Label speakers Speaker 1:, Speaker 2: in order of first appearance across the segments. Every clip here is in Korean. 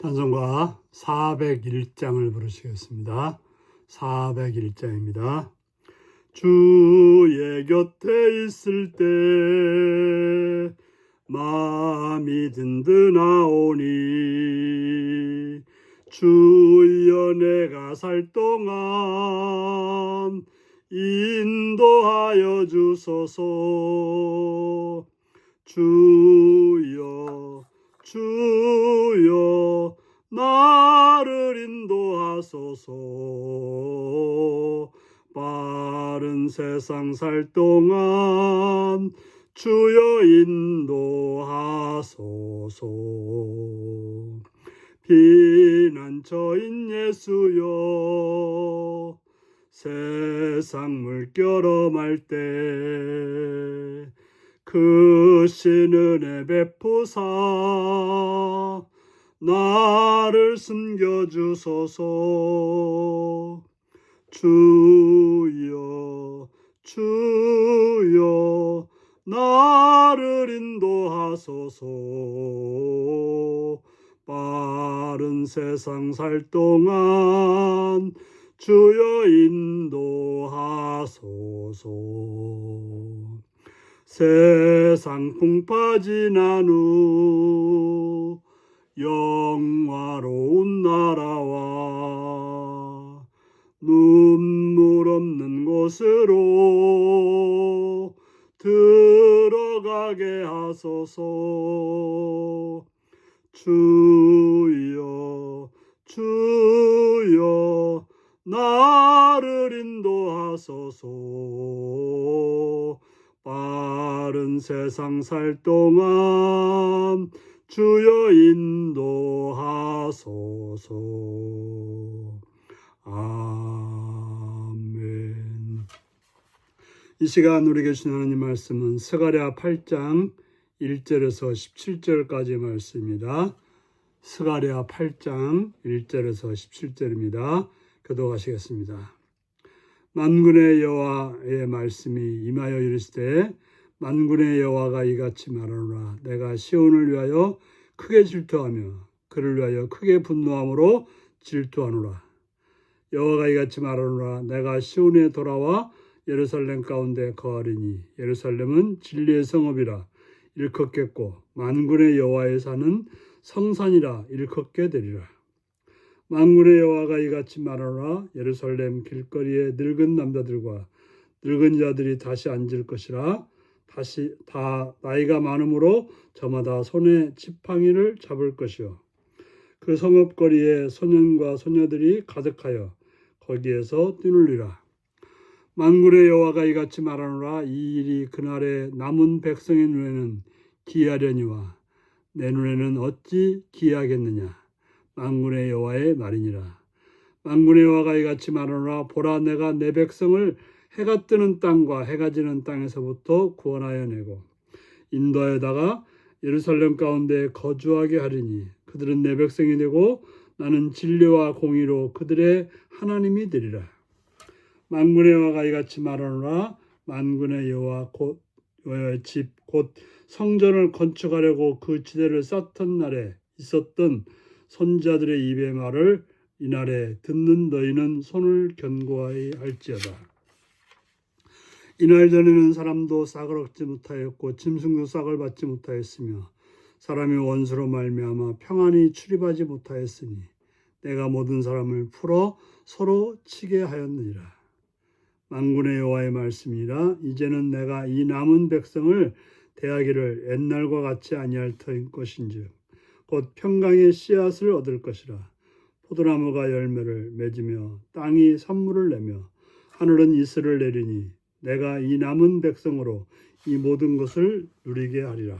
Speaker 1: 찬송가 401장을 부르시겠습니다. 401장입니다. 주의 곁에 있을 때 마음이 든든하오니 주여 내가 살 동안 인도하여 주소서 주여 주여 나를 인도하소서. 빠른 세상 살 동안 주여 인도하소서. 피난처인 예수여 세상 물결어말 때 크신 은혜 베푸사 나를 숨겨주소서. 주여 주여 나를 인도하소서. 빠른 세상 살 동안 주여 인도하소서. 세상 풍파 지난 후 영화로운 나라와 눈물 없는 곳으로 들어가게 하소서. 주여 주여 나를 인도하소서. 빠른 세상 살 동안 주여 인도하소서 아멘 이 시간 우리에게 주신 하나님 말씀은 스가랴 8장 1절에서 17절까지 말씀입니다. 스가랴 8장 1절에서 17절입니다. 교도하시겠습니다. 만군의 여호와의 말씀이 임하여 이르시되 만군의 여호와가 이같이 말하노라. 내가 시온을 위하여 크게 질투하며 그를 위하여 크게 분노함으로 질투하노라. 여호와가 이같이 말하노라. 내가 시온에 돌아와 예루살렘 가운데 거하리니 예루살렘은 진리의 성읍이라. 일컫겠고 만군의 여호와의 산은 성산이라 일컫게 되리라. 만군의 여호와가 이같이 말하노라. 예루살렘 길거리에 늙은 남자들과 늙은 자들이 다시 앉을 것이라 다시 다 나이가 많으므로 저마다 손에 지팡이를 잡을 것이요. 그 성읍거리에 소년과 소녀들이 가득하여 거기에서 뛰놀리라. 만군의 여호와가 이같이 말하노라. 이 일이 그날에 남은 백성의 눈에는 기하려니와 내 눈에는 어찌 기하겠느냐. 만군의 여호와의 말이니라. 만군의 여호와가 이같이 말하노라. 보라 내가 내 백성을 해가 뜨는 땅과 해가 지는 땅에서부터 구원하여 내고 인도에다가 예루살렘 가운데 거주하게 하리니 그들은 내 백성이 되고 나는 진리와 공의로 그들의 하나님이 되리라. 만군의 여호와가 이같이 말하노라 만군의 여호와 곧 여호와의 집 곧 성전을 건축하려고 그 지대를 쌓던 날에 있었던 선자들의 입의 말을 이날에 듣는 너희는 손을 견고하게 할지어다. 이날 전에는 사람도 싹을 얻지 못하였고 짐승도 싹을 받지 못하였으며 사람이 원수로 말미암아 평안히 출입하지 못하였으니 내가 모든 사람을 풀어 서로 치게 하였느니라. 만군의 여호와의 말씀이라 이제는 내가 이 남은 백성을 대하기를 옛날과 같이 아니할 터인 것인즉 곧 평강의 씨앗을 얻을 것이라 포도나무가 열매를 맺으며 땅이 선물을 내며 하늘은 이슬을 내리니 내가 이 남은 백성으로 이 모든 것을 누리게 하리라.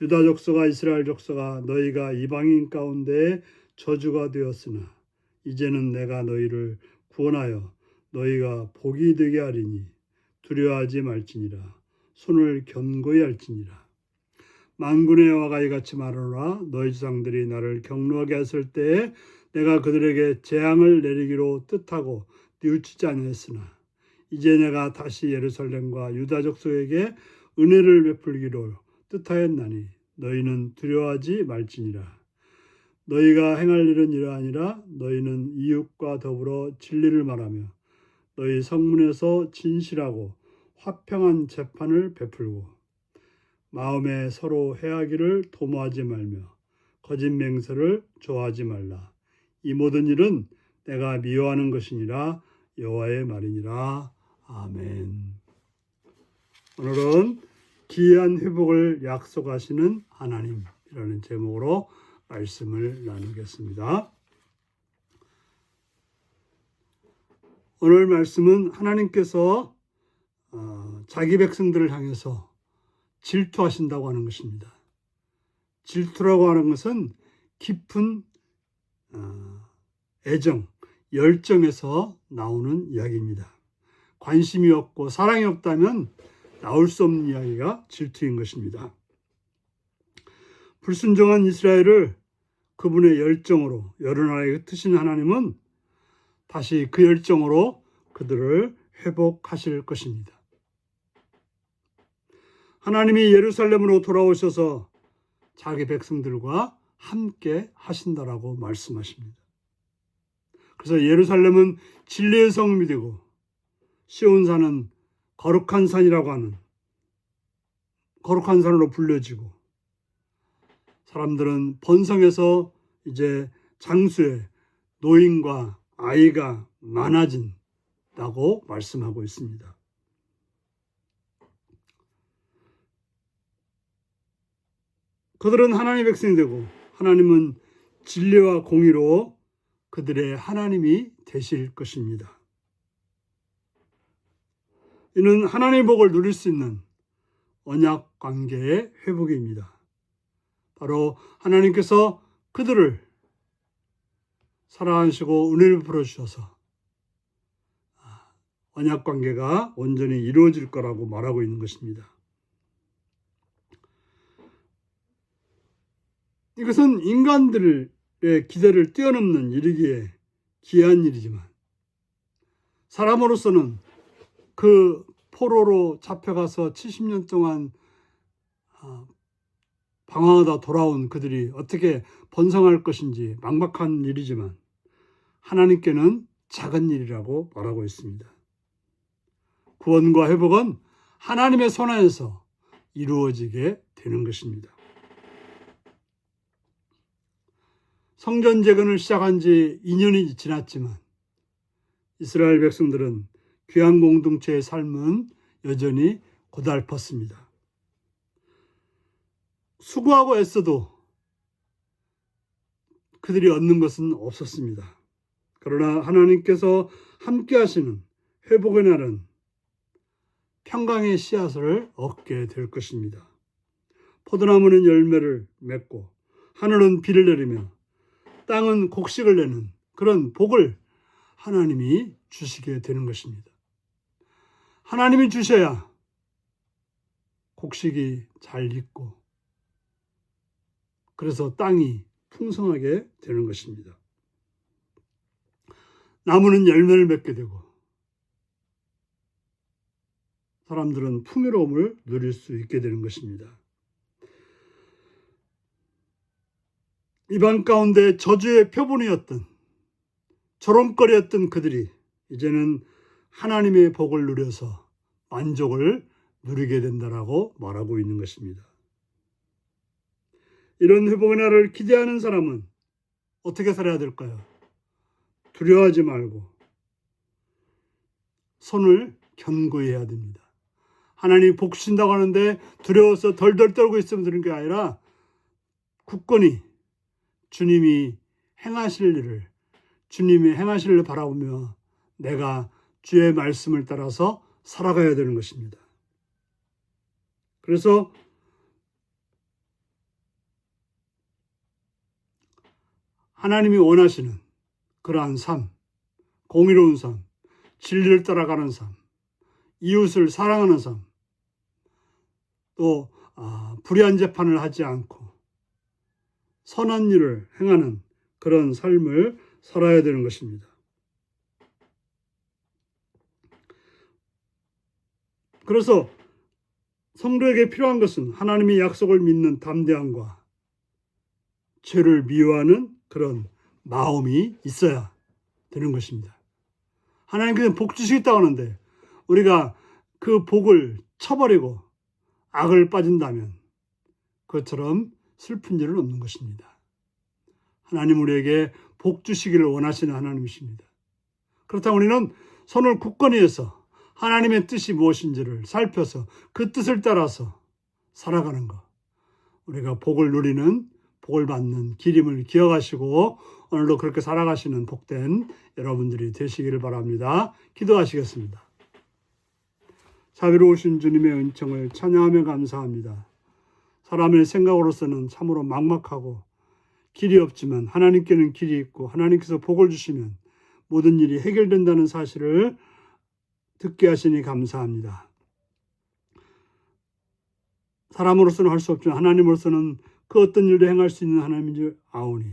Speaker 1: 유다 족속과 이스라엘 족속아 너희가 이방인 가운데 저주가 되었으나 이제는 내가 너희를 구원하여 너희가 복이 되게 하리니 두려워하지 말지니라. 손을 견고히 할지니라. 만군의 여호와가 이같이 말하노라. 너희 조상들이 나를 경노하게 했을 때에 내가 그들에게 재앙을 내리기로 뜻하고 뉘우치지 아니했으나 이제 내가 다시 예루살렘과 유다 족속에게 은혜를 베풀기로 뜻하였나니 너희는 두려워하지 말지니라. 너희가 행할 일은 이러하니라 너희는 이웃과 더불어 진리를 말하며 너희 성문에서 진실하고 화평한 재판을 베풀고 마음에 서로 해하기를 도모하지 말며 거짓 맹세를 좋아하지 말라. 이 모든 일은 내가 미워하는 것이니라 여호와의 말이니라 아멘. 오늘은 기이한 회복을 약속하시는 하나님이라는 제목으로 말씀을 나누겠습니다. 오늘 말씀은 하나님께서 어, 자기 백성들을 향해서 질투하신다고 하는 것입니다. 질투라고 하는 것은 깊은 어, 애정, 열정에서 나오는 이야기입니다. 관심이 없고 사랑이 없다면 나올 수 없는 이야기가 질투인 것입니다. 불순종한 이스라엘을 그분의 열정으로 여러 나라에 흩으신 하나님은 다시 그 열정으로 그들을 회복하실 것입니다. 하나님이 예루살렘으로 돌아오셔서 자기 백성들과 함께 하신다라고 말씀하십니다. 그래서 예루살렘은 진리의 성음이 되고 시온산은 거룩한 산이라고 하는 거룩한 산으로 불려지고 사람들은 번성에서 이제 장수에 노인과 아이가 많아진다고 말씀하고 있습니다. 그들은 하나님의 백성이 되고 하나님은 진리와 공의로 그들의 하나님이 되실 것입니다. 이는 하나님의 복을 누릴 수 있는 언약 관계의 회복입니다. 바로 하나님께서 그들을 사랑하시고 은혜를 풀어 주셔서 언약 관계가 온전히 이루어질 거라고 말하고 있는 것입니다. 이것은 인간들의 기대를 뛰어넘는 일이기에 기이한 일이지만 사람으로서는 그 포로로 잡혀가서 70년 동안 아, 방황하다 돌아온 그들이 어떻게 번성할 것인지 막막한 일이지만 하나님께는 작은 일이라고 말하고 있습니다. 구원과 회복은 하나님의 손 안에서 이루어지게 되는 것입니다. 성전 재건을 시작한 지 2년이 지났지만 이스라엘 백성들은 귀한 공동체의 삶은 여전히 고달팠습니다. 수고하고 애써도 그들이 얻는 것은 없었습니다. 그러나 하나님께서 함께 하시는 회복의 날은 평강의 씨앗을 얻게 될 것입니다. 포도나무는 열매를 맺고 하늘은 비를 내리며 땅은 곡식을 내는 그런 복을 하나님이 주시게 되는 것입니다. 하나님이 주셔야 곡식이 잘 익고 그래서 땅이 풍성하게 되는 것입니다. 나무는 열매를 맺게 되고 사람들은 풍요로움을 누릴 수 있게 되는 것입니다. 이방 가운데 저주의 표본이었던 조롱거리였던 그들이 이제는 하나님의 복을 누려서 만족을 누리게 된다라고 말하고 있는 것입니다. 이런 회복의 날을 기대하는 사람은 어떻게 살아야 될까요? 두려워하지 말고 손을 견고히 해야 됩니다. 하나님이 복 주신다고 하는데 두려워서 덜덜 떨고 있으면 되는 게 아니라 굳건히 주님이 행하실 일을 주님이 행하실 일을 바라보며 내가 주의 말씀을 따라서 살아가야 되는 것입니다. 그래서 하나님이 원하시는 그러한 삶, 공의로운 삶, 진리를 따라가는 삶, 이웃을 사랑하는 삶, 또 아, 불의한 재판을 하지 않고 선한 일을 행하는 그런 삶을 살아야 되는 것입니다. 그래서 성도에게 필요한 것은 하나님의 약속을 믿는 담대함과 죄를 미워하는 그런 마음이 있어야 되는 것입니다. 하나님께서 복 주시겠다고 하는데 우리가 그 복을 쳐버리고 악을 빠진다면 그것처럼 슬픈 일은 없는 것입니다. 하나님 우리에게 복 주시기를 원하시는 하나님이십니다. 그렇다면 우리는 손을 굳건히 해서 하나님의 뜻이 무엇인지를 살펴서 그 뜻을 따라서 살아가는 것. 우리가 복을 누리는 복을 받는 길임을 기억하시고 오늘도 그렇게 살아가시는 복된 여러분들이 되시기를 바랍니다. 기도하시겠습니다. 자비로우신 주님의 은총을 찬양하며 감사합니다. 사람의 생각으로서는 참으로 막막하고 길이 없지만 하나님께는 길이 있고 하나님께서 복을 주시면 모든 일이 해결된다는 사실을 듣게 하시니 감사합니다. 사람으로서는 할 수 없지만 하나님으로서는 그 어떤 일도 행할 수 있는 하나님인 줄 아오니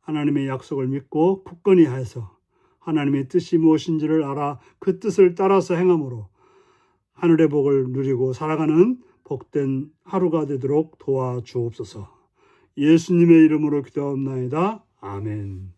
Speaker 1: 하나님의 약속을 믿고 굳건히 하여서 하나님의 뜻이 무엇인지를 알아 그 뜻을 따라서 행함으로 하늘의 복을 누리고 살아가는 복된 하루가 되도록 도와주옵소서. 예수님의 이름으로 기도하옵나이다. 아멘.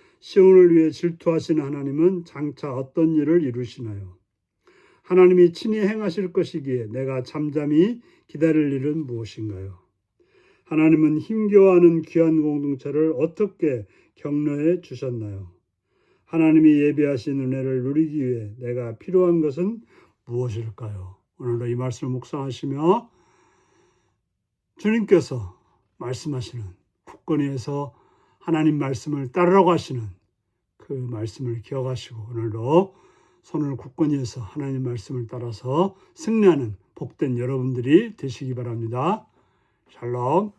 Speaker 1: 시온을 위해 질투하시는 하나님은 장차 어떤 일을 이루시나요? 하나님이 친히 행하실 것이기에 내가 잠잠히 기다릴 일은 무엇인가요? 하나님은 힘겨워하는 귀한 공동체를 어떻게 격려해 주셨나요? 하나님이 예비하신 은혜를 누리기 위해 내가 필요한 것은 무엇일까요? 오늘도 이 말씀을 묵상하시며 주님께서 말씀하시는 해서 하나님 말씀을 따르라고 하시는 그 말씀을 기억하시고 오늘도 손을 굳건히 해서 하나님 말씀을 따라서 승리하는 복된 여러분들이 되시기 바랍니다. 샬롬.